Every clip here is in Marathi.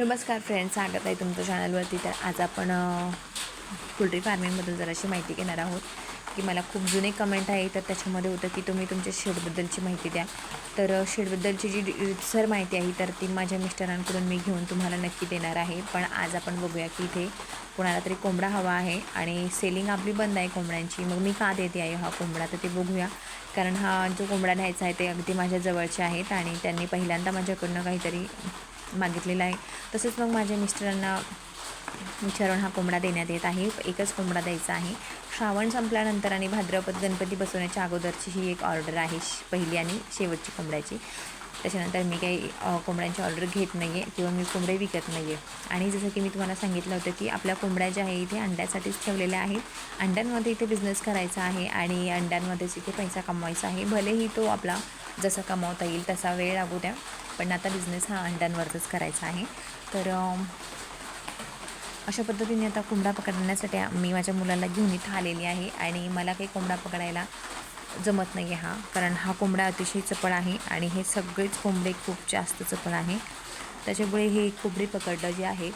नमस्कार फ्रेंड्स स्वागत आहे तुमच्या चॅनलवरती तर आज आपण पोल्ट्री फार्मिंगबद्दल जराशी माहिती घेणार आहोत. की मला खूप जुने कमेंट आहे तर त्याच्यामध्ये होतं की तुम्ही तुमच्या शेडबद्दलची माहिती द्या. तर शेडबद्दलची जी सर माहिती आहे तर ती माझ्या मिस्टरांकडून मी घेऊन तुम्हाला नक्की देणार आहे. पण आज आपण बघूया की इथे कोणाला तरी कोंबडा हवा आहे आणि सेलिंग आपली बंद आहे कोंबड्यांची. मग मी का देते आहे हा कोंबडा? तर ते बघूया. कारण हा जो कोंबडा न्यायचा आहे ते अगदी माझ्या जवळचे आहेत आणि त्यांनी पहिल्यांदा माझ्याकडनं काहीतरी मागितलेला आहे. तसंच मग माझ्या मिस्टरांना विचारून हा कोंबडा देण्यात येत आहे. एकच कोंबडा द्यायचा आहे. श्रावण संपल्यानंतर आणि भाद्रपद गणपती बसवण्याच्या अगोदरची ही एक ऑर्डर आहे श- पहिली आणि शेवटची कोंबड्याची. त्याच्यानंतर मी काही कोंबड्यांची ऑर्डर घेत नाही आहे किंवा मी कोंबडे विकत नाही आहे आणि जसं की मी तुम्हाला सांगितलं होतं की आपल्या कोंबड्या ज्या आहे इथे अंड्यासाठीच ठेवलेल्या आहेत. अंड्यांमध्ये इथे बिझनेस करायचा आहे आणि अंड्यांमध्येच इथे पैसा कमवायचा आहे भलेही तो आपला जसा कमावता येईल तसा वेळ लागू द्या. पण आता बिझनेस हा अंड्यांवरच करायचा आहे. तर अशा पद्धतीने आता कोंबडा पकडण्यासाठी मी माझ्या मुलाला घेऊन इथं आलेली आहे आणि मला काही कोंबडा पकडायला जमत नाही आहे हा. कारण हा कोंबडा अतिशय चपळ आहे आणि हे सगळेच कोंबडे खूप जास्त चपळ आहे. त्याच्यामुळे हे कोंबडी पकडणं जे आहे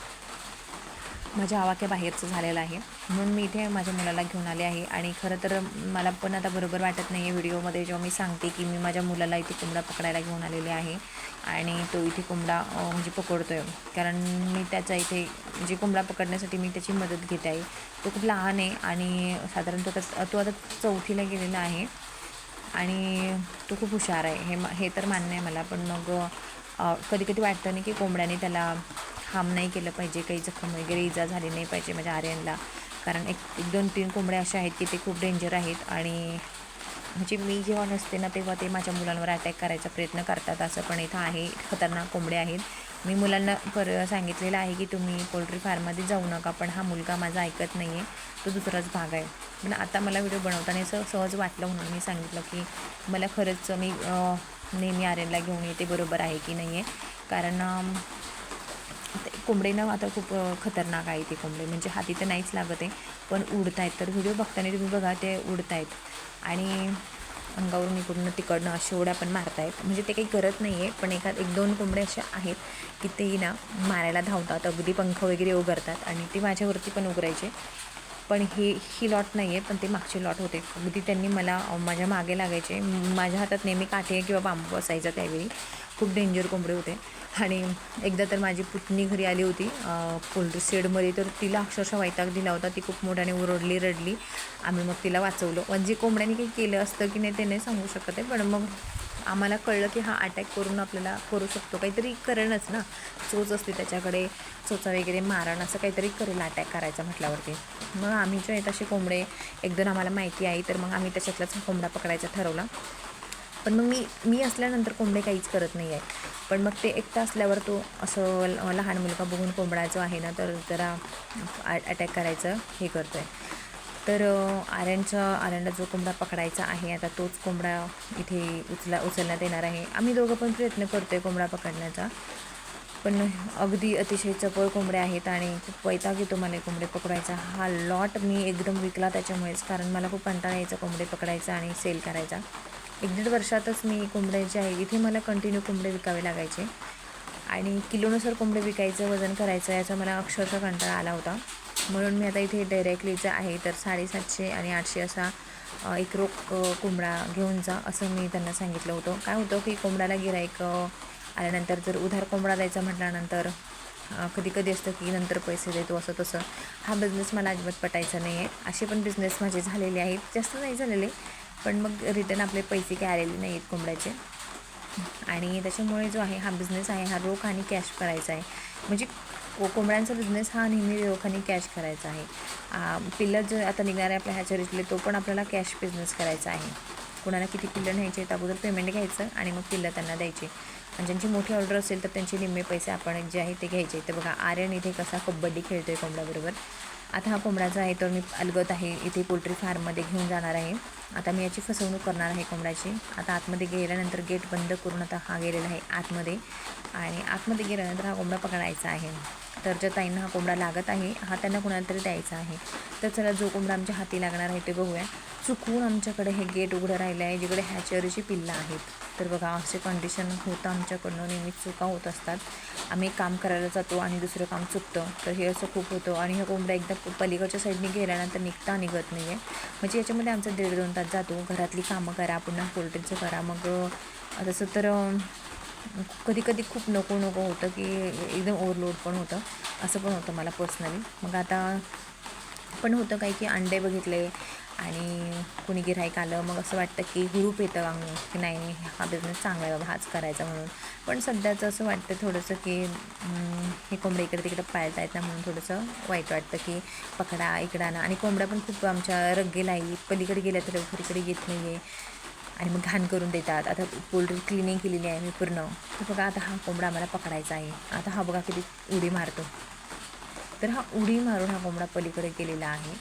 माझ्या आवाक्या बाहेरचं झालेलं आहे. म्हणून मी इथे माझ्या मुलाला घेऊन आले आहे आणि खरं तर मला पण आता बरोबर वाटत नाही आहे व्हिडिओमध्ये जेव्हा मी सांगते की मी माझ्या मुलाला इथे कोंबडा पकडायला घेऊन आलेले आहे आणि तो इथे कोंबडा म्हणजे पकडतो आहे कारण मी त्याचा इथे म्हणजे कोंबडा पकडण्यासाठी मी त्याची मदत घेते आहे. तो खूप लहान आहे आणि साधारणतः त्याच- तो आता चौथीला गेलेला आहे. आणि तो खूप हुशार आहे. हे म- हे तर मान्य आहे मला. पण मग कधी कधी वाटतं नाही की कोंबड्याने त्याला हाम नाही केलं पाहिजे काही जखम वगैरे इजा झाली नाही पाहिजे माझ्या आर्यनला. कारण एक एक दोन तीन कोंबड्या अशा आहेत की ते खूप डेंजर आहेत. आणि म्हणजे मी जेव्हा नसते ना तेव्हा ते माझ्या मुलांवर अटॅक करायचा प्रयत्न करतात. असं पण इथं आहे. खतरनाक कोंबडे आहेत. मी मुलांना पर सांगितलेलं आहे की तुम्ही पोल्ट्री फार्ममध्ये जाऊ नका पण हा मुलगा माझा ऐकत नाही आहे तो दुसराच भाग आहे. पण आता मला व्हिडिओ बनवताना असं सहज वाटलं म्हणून मी सांगितलं की मला खरंच मी नेहमी आर्यनला घेऊन येते बरोबर आहे की नाही आहे? कारण कोंबडीनं ते कोंबडे ना आता खूप खतरनाक आहे ते कोंबडे. म्हणजे हाती तर नाहीच लागत आहे पण उडत आहेत तर व्हिडिओ बघताना तुम्ही बघा ते उडत आहेत आणि अंगावरून इकडून तिकडनं असे उड्या पण मारतायत. म्हणजे ते काही करत नाही आहे पण एखाद एक दोन कोंबडे अशा आहेत की तेही ना मारायला धावतात. अगदी पंख वगैरे उघडतात आणि ते माझ्यावरती पण उघडायचे. पण हे ही लॉट नाही आहे पण ते मागचे लॉट होते. अगदी त्यांनी मला माझ्या मागे लागायचे. माझ्या हातात नेहमी काठे किंवा बांबू असायचा त्यावेळी. खूप डेंजर कोंबडे होते. आणि एकदा तर माझी पुतणी घरी आली होती. पोल्ट्री शेडमध्ये तर तिला अक्षरशः वैताग दिला होता. ती खूप मोठ्याने ओरडली रडली. आम्ही मग तिला वाचवलं. म्हणजे कोंबड्याने काही केलं असतं की नाही ते नाही सांगू शकत आहे. पण मग आम्हाला कळलं की हा अटॅक करून आपल्याला करू शकतो. काहीतरी करणच ना. चोच असते त्याच्याकडे चोचा वगैरे मारण असं काहीतरी करेल अटॅक करायचा म्हटल्यावरती. मग आम्ही जे आहेत असे कोंबडे एकदम आम्हाला माहिती आहे तर मग आम्ही त्याच्यातलाच कोंबडा पकडायचा ठरवला. पण मग मी मी असल्यानंतर कोंबडे काहीच करत नाही आहे पण मग ते एकटा असल्यावर तो असं लहान मुलगा बघून कोंबडा जो आहे ना तर जरा अटॅक करायचं हे करतो आहे तर आर्यनचा आर्यनला जो कोंबडा पकडायचा आहे आता तोच कोंबडा इथे उचला उचलण्यात येणार आहे. आम्ही दोघं पण प्रयत्न करतो आहे कोंबडा पकडण्याचा. पण अगदी अतिशय चपळ कोंबडे आहेत आणि खूप वैताग येतो मला कोंबडे पकडायचा. हा लॉट मी एकदम विकला त्याच्यामुळेच कारण मला खूप कंटाळा यायचा कोंबडे पकडायचा आणि सेल करायचा. एक दीड वर्षातच मी कोंबड्याचे आहे इथे मला कंटिन्यू कोंबडे विकावे लागायचे. आणि किलोनुसार कोंबडं विकायचं वजन करायचं याचा मला अक्षरशः कंटाळा आला होता. म्हणून मी आता इथे डायरेक्टलीचं आहे. तर साडेसातशे आणि आठशे असा एक रोख कोंबडा घेऊन जा असं मी त्यांना सांगितलं होतं. काय होतं की कोंबड्याला गिरायक आल्यानंतर जर उधार कोंबडा द्यायचा म्हटल्यानंतर कधी कधी असतं की नंतर पैसे देतो असं तसं. हा बिझनेस मला अजिबात पटायचा नाही आहे असे पण बिझनेस माझे झालेले आहेत. जास्त नाही झालेले पण मग रिटर्न आपले पैसे काय आलेले नाही आहेत कोंबड्याचे. आणि त्याच्यामुळे जो आहे हा बिझनेस आहे हा रोख आणि कॅश करायचा आहे. म्हणजे को कोंबड्यांचा बिझनेस हा नेहमी रोख आणि कॅश करायचा आहे. पिल्लर पिल्लं आता निघणार आहे आपल्या ह्याच्या रिचले तो पण आपल्याला कॅश बिझनेस करायचा आहे. कोणाला किती पिल्लं न्यायचे आहेत अगोदर पेमेंट घ्यायचं आणि मग पिल्लं त्यांना द्यायची. आणि ज्यांची मोठी ऑर्डर असेल तर त्यांचे निम्मे पैसे आपण जे आहे ते घ्यायचे. तर बघा आर्यन इथे कसा कबड्डी खेळतो आहे कोंबड्याबरोबर. आता हा कोंबडाचा आहे तर मी अलगत आहे. इथे पोल्ट्री फार्ममध्ये घेऊन जाणार आहे. आता मी याची फसवणूक करणार आहे कोंबड्याची आता आतमध्ये गेल्यानंतर गेट बंद करून आता हा गेलेला आहे आतमध्ये. आणि आतमध्ये गेल्यानंतर हा कोंबडा पकडायचा आहे. तर ज्या ताईंना हा कोंबडा लागत आहे हा त्यांना कुणाला तरी द्यायचा आहे. तर चला जो कोंबडा आमच्या हाती लागणार आहे ते बघूया. चुकून आमच्याकडे हे गेट उघडं राहिलं आहे जिकडे हॅचरीची पिल्लं आहेत. तर बघा असे कंडिशन होतं आमच्याकडनं नेहमीच चुका होत असतात. आम्ही काम करायला जातो आणि दुसरं काम चुकतं. तर हे असं खूप होतं आणि हे कोंबडा एकदा पलीकडच्या साईडने गेल्यानंतर निघता निघत नाही आहे म्हणजे याच्यामध्ये आमचा दीड दोन तास जातो. घरातली कामं करा पुन्हा पोल्ट्रीचं करा. मग तसं तर कधी कधी खूप नको नको होतं की एकदम ओव्हरलोड पण होतं. असं पण होतं मला पर्सनली मग आता पण होतं काही की अंडे बघितले आणि कोणी गिऱ्हाईक आलं मग असं वाटतं की हुरूप येतं वागणं की नाही नाही, हा बिझनेस चांगला आहे बाबा हाच करायचा म्हणून. पण सध्याचं असं वाटतं थोडंसं की हे कोंबडे इकडे तिकडे पाळता येत ना म्हणून थोडंसं वाईट वाटतं की पकडा इकडं ना आणि कोंबड्या पण खूप आमच्या रग्गेला आहे पलीकडे गेल्या तर लवकर इकडे येत नाही आहे आणि मग घाण करून देतात. आता पोल्ट्री क्लिनिंग केलेली आहे मी पूर्ण. तर बघा आता हा कोंबडा आम्हाला पकडायचा आहे. आता हा बघा किती उडी मारतो. तर हा उडी मारून हा कोंबडा पलीकडे गेलेला आहे.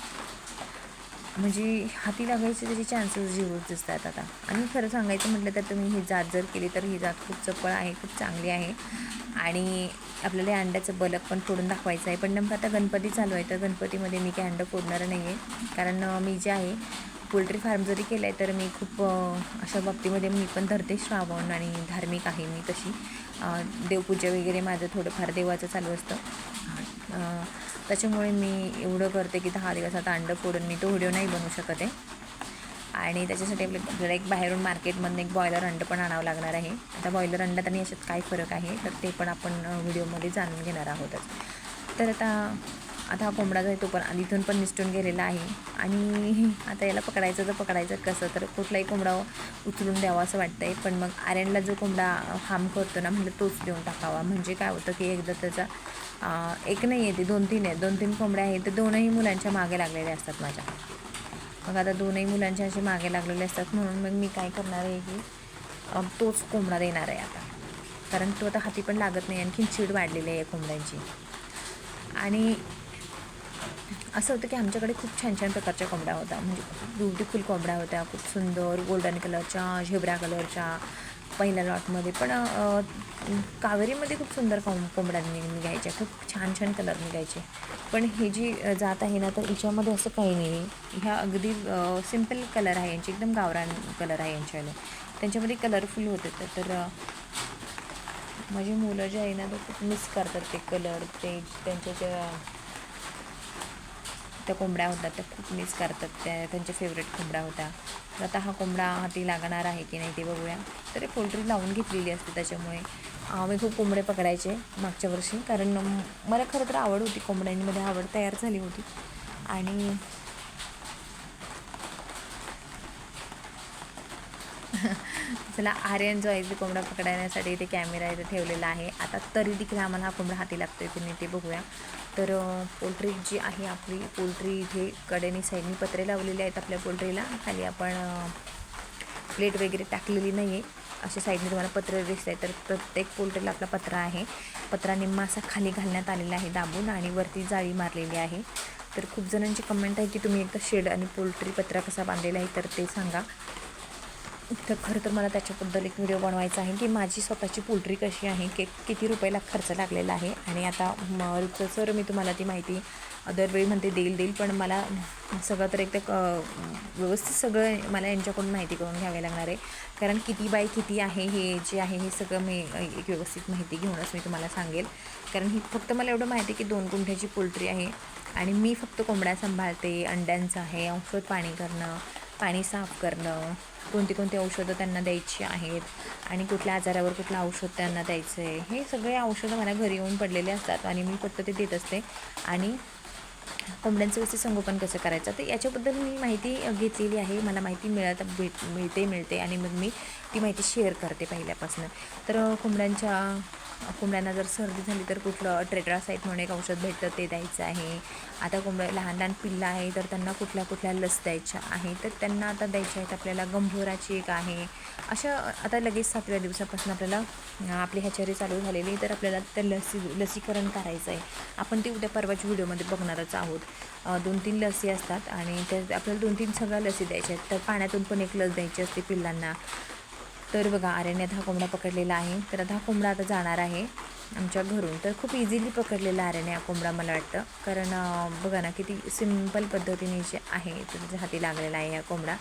म्हणजे हाती लागायचे त्याचे चान्सेस झिरोच दिसतात आता. आणि खरं सांगायचं म्हटलं तर तुम्ही ही जात जर केली तर ही जात खूप चपळ आहे खूप चांगली आहे. आणि आपल्याला अंड्याचं बलक पण फोडून दाखवायचं आहे. पण नेमकं आता गणपती चालू आहे तर गणपतीमध्ये मी काही अंडं फोडणार नाही आहे कारण मी जे आहे पोल्ट्री फार्म जरी केलं आहे तर मी खूप अशा बाबतीमध्ये मी पण धरते श्रावण आणि धार्मिक आहे मी तशी. देवपूजा वगैरे माझं थोडंफार देवाचं चालू असतं. त्याच्यामुळे मी एवढं करते की दहा दिवस आता अंडं फोडून मी तो व्हिडिओ नाही बनवू शकत आहे. आणि त्याच्यासाठी आपल्या आपल्याला एक बाहेरून मार्केटमधून एक बॉयलर अंडं पण आणावं लागणार आहे. आता बॉयलर अंडात आणि याच्यात काय फरक आहे तर ते पण आपण व्हिडिओमध्ये जाणून घेणार आहोतच. तर आता आता हा कोंबडा जो आहे तो पण इथून पण निसटून गेलेला आहे. आणि आता याला पकडायचं तर पकडायचं कसं? तर कुठलाही कोंबडा उचलून द्यावा असं वाटतं आहे पण मग आर्यनला जो कोंबडा हार्म करतो ना म्हटलं तोच देऊन टाकावा. म्हणजे काय होतं की एकदा त्याचा एक नाही आहे ते दोन तीन आहेत. दोन तीन कोंबड्या आहेत. तर दोनही मुलांच्या मागे लागलेल्या असतात माझ्या. मग आता दोनही मुलांच्या असे मागे लागलेले असतात म्हणून मग मी काय करणार आहे की तोच कोंबडा देणार आहे आता. कारण तो आता हाती पण लागत नाही. आणखीन चीड वाढलेली आहे कोंबड्यांची. आणि असं होतं की आमच्याकडे खूप छान छान प्रकारच्या कोंबड्या होत्या. म्हणजे ब्युटिफुल कोंबड्या होत्या खूप सुंदर गोल्डन कलरच्या झेबऱ्या कलरच्या पहिल्या लॉटमध्ये. पण कावेरीमध्ये खूप सुंदर कोंब कोंबड्या निघायच्या खूप छान छान कलर निघायचे. पण हे जी जात आहे ना तर हिच्यामध्ये असं काही नाही. ह्या अगदी सिंपल कलर आहे यांचे एकदम गावरान कलर आहे यांच्यावाले त्यांच्यामध्ये कलरफुल होते तर- तर माझी मुलं जे आहे ना ते खूप मिस करतात ते कलर ते त्यांच्या ज्या त्या कोंबड्या होत्या त्या खूप मिस करतात. त्या त्यांच्या फेवरेट कोंबड्या होत्या. तर आता हा कोंबडा हाती लागणार आहे की नाही ते बघूया. तरी पोल्ट्री लावून घेतलेली असते त्याच्यामुळे. आम्ही मी खूप कोंबडे पकडायचे मागच्या वर्षी. कारण मला खरं तर आवड होती कोंबड्यांमध्ये आवड तयार झाली होती. आणि चला आर्यन जो आहे ते कोंबडा पकडण्यासाठी इथे कॅमेरा इथे ठेवलेला आहे. आता तरी देखील आम्हाला हा कोंबडा हाती लागतो आहे तुम्ही ते बघूया. तर पोल्ट्री जी आहे आपली पोल्ट्री इथे कडेने साईडनी पत्रे लावलेले आहेत आपल्या पोल्ट्रीला. खाली आपण प्लेट वगैरे टाकलेली नाही आहे अशा साईडने तुम्हाला पत्र दिसत आहे तर प्रत्येक पोल्ट्रीला आपला पत्रा आहे. पत्रा निम्मा असा खाली घालण्यात आलेला आहे दाबून आणि वरती जाळी मारलेली आहे. तर खूप जणांची कमेंट आहे की तुम्ही एकदा शेड आणि पोल्ट्री पत्रा कसा बांधलेला आहे तर ते सांगा. तर खरं तर मला त्याच्याबद्दल एक व्हिडिओ बनवायचा आहे की माझी स्वतःची पोल्ट्री कशी आहे की किती रुपयाला खर्च लागलेला आहे आणि आता सर मी तुम्हाला ती माहिती दरवेळी म्हणते देईल देईल पण मला सगळं तर एकदा क व्यवस्थित सगळं मला यांच्याकडून माहिती करून घ्यावी लागणार आहे. कारण किती बाय किती आहे हे जे आहे हे सगळं मी एक व्यवस्थित माहिती घेऊनच मी तुम्हाला सांगेल. कारण ही फक्त मला एवढं माहिती आहे की दोन गुंठ्याची पोल्ट्री आहे आणि मी फक्त कोंबड्या सांभाळते अंड्यांचं आहे औषध पाणी करणं पाणी साफ करणं कोणती कोणती औषधं त्यांना द्यायची आहेत आणि कुठल्या आजारावर कुठलं औषध त्यांना द्यायचं आहे हे सगळे औषधं मला घरी येऊन पडलेले असतात आणि मी फक्त ते देत असते. आणि कोंबड्यांचं व्यवस्थित संगोपन कसं करायचं? तर याच्याबद्दल मी माहिती घेतलेली आहे. मला माहिती मिळत भेट मिळते मिळते. आणि मग मी ती माहिती शेअर करते पहिल्यापासून. तर कोंबड्यांच्या कोंबड्यांना जर सर्दी झाली तर कुठलं ट्रेट्रासाईट म्हणून एक औषध भेटतं ते द्यायचं आहे. आता कोंबड्या लहान लहान पिल्लं आहे तर त्यांना कुठल्या कुठल्या लस द्यायच्या आहे? तर त्यांना आता द्यायच्या आहेत आपल्याला गंभोराची एक आहे. अशा आता लगेच सातव्या दिवसापासून आपल्याला आपली ह्याच्यारी चालू झालेली तर आपल्याला त्या लसी लसीकरण करायचं आहे. आपण ते उद्या परवाच्या व्हिडिओमध्ये बघणारच आहोत. दोन तीन लसी असतात आणि त्या आपल्याला दोन तीन सगळ्या लसी द्यायच्या आहेत. तर पाण्यातून पण एक लस द्यायची असते पिल्लांना. तर बघा अरण्यात हा कोंबडा पकडलेला आहे. तर आता हा कोंबडा आता जाणार आहे आमच्या घरून. तर खूप इझिली पकडलेला आर्यने हा कोंबडा मला वाटतं. कारण बघा ना किती सिंपल पद्धतीने जे आहे तर हाती लागलेला आहे हा कोंबडा.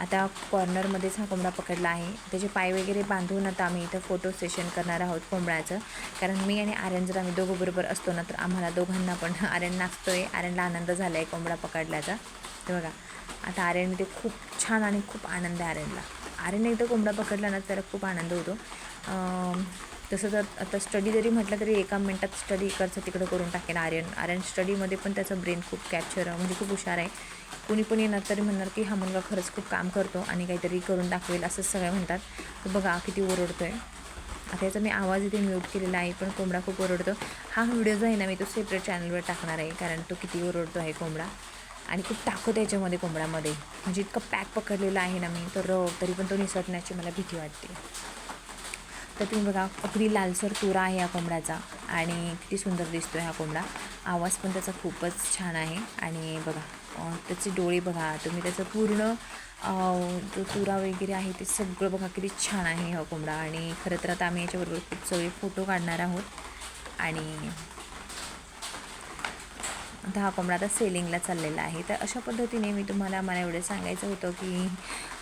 आता कॉर्नरमध्येच हा कोंबडा पकडला आहे. त्याचे पाय वगैरे बांधून आता आम्ही इथं फोटो सेशन करणार आहोत कोंबड्याचं. कारण मी आणि आर्यन जर आम्ही दोघं बरोबर असतो ना तर आम्हाला दोघांना पण आर्यन आहे आर्यनला आनंद झाला आहे कोंबडा पकडल्याचा. ते बघा आता आर्यन ते खूप छान आणि खूप आनंद आहे आर्यनला. आर्यन एकदा कोंबडा पकडला ना त्याला खूप आनंद होतो. तसं तर आता स्टडी जरी म्हटलं तरी एका मिनटात स्टडी इकडचं तिकडं करून टाकेन आर्यन. आर्यन स्टडीमध्ये पण त्याचं ब्रेन खूप कॅप्चर म्हणजे खूप हुशार आहे. कुणी पण येणार तरी म्हणणार की हा मुलगा खरंच खूप काम करतो आणि काहीतरी करून दाखवेल असं सगळे म्हणतात. तर बघा किती ओरडतो आहे आता याचा मी आवाज इथे म्यूट केलेला आहे पण कोंबडा खूप ओरडतो. हा व्हिडिओ जो आहे ना मी तो सेपरेट चॅनलवर टाकणार आहे कारण तो किती ओरडतो आहे कोंबडा. आणि खूप टाकतो याच्यामध्ये कोंबड्यामध्ये. म्हणजे इतकं पॅक पकडलेलं आहे ना मी तर तरी पण तो निसटण्याची मला भीती वाटते. तर तुम्ही बघा अगदी लालसर तुरा आहे या कोंबड्याचा आणि किती सुंदर दिसतो हा कोंबडा. आवाज पण त्याचा खूपच छान आहे आणि बघा त्याचे डोळे बघा तुम्ही त्याचं पूर्ण जो तुरा वगैरे आहे ते सगळं बघा किती छान आहे हा कोंबडा आणि खरं तर आता आम्ही याच्याबरोबर खूप सगळे फोटो काढणार आहोत. आणि आता हा कोंबडा आता सेलिंगला चाललेला आहे. तर अशा पद्धतीने मी तुम्हाला मला एवढं सांगायचं होतं की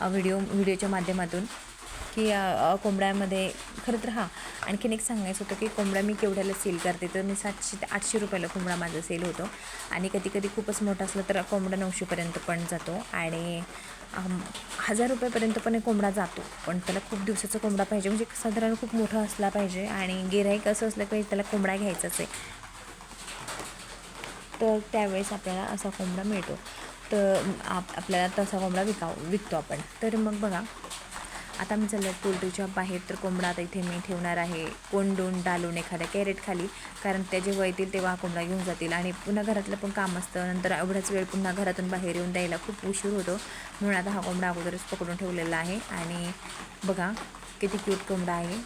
व्हिडिओ व्हिडिओच्या माध्यमातून की कोंबड्यामध्ये खरं तर हां आणखीन एक सांगायचं होतं की कोंबडा मी केवढ्याला सेल करते तर मी सातशे ते आठशे रुपयाला कोंबडा माझा सेल होतो. आणि कधी कधी खूपच मोठा असलं तर कोंबडा नऊशेपर्यंत पण जातो आणि हजार रुपयापर्यंत पण एक कोंबडा जातो. पण त्याला खूप दिवसाचा कोंबडा पाहिजे म्हणजे साधारण खूप मोठा असला पाहिजे आणि गिराईक असं असलं पाहिजे त्याला कोंबडा घ्यायचाच आहे. तर त्यावेळेस आपल्याला असा कोंबडा मिळतो. तर आप आपल्याला तसा कोंबडा विकाव विकतो आपण. तर मग बघा आता मी चाललं पोल्ट्रीच्या बाहेर तर कोंबडा आता इथे मी ठेवणार आहे. कोंडून डालून एखाद्या कॅरेट खाली कारण ते जेव्हा येतील तेव्हा कोंबडा घेऊन जातील. आणि पुन्हा घरातलं पण काम असतं. नंतर एवढाच वेळ पुन्हा घरातून बाहेर येऊन द्यायला खूप उशीर होतो. म्हणून आता हा कोंबडा अगोदरच पकडून ठेवलेला आहे. आणि बघा किती क्यूट कोंबडा आहे.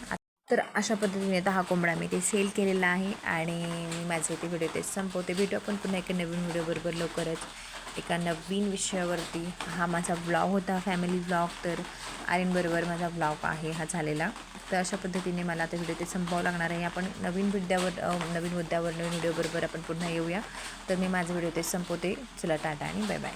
तर अशा पद्धतीने आता हा कोंबडा मी ते सेल केलेला आहे. आणि मी माझे ते व्हिडिओ ते संपवते. भेटू आपण पुन्हा एका नवीन व्हिडिओबरोबर लवकरच. एका नवीन विषयावरती. हा माझा ब्लॉग होता फॅमिली ब्लॉग तर आर्यनबरोबर माझा ब्लॉग आहे हा झालेला. तर अशा पद्धतीने मला आता व्हिडिओ ते संपवावं लागणार आहे. आपण नवीन मुद्द्यावर नवीन मुद्द्यावर नवीन व्हिडिओबरोबर आपण पुन्हा येऊया. तर मी माझा व्हिडिओ ते संपवते. चला टाटा आणि बाय बाय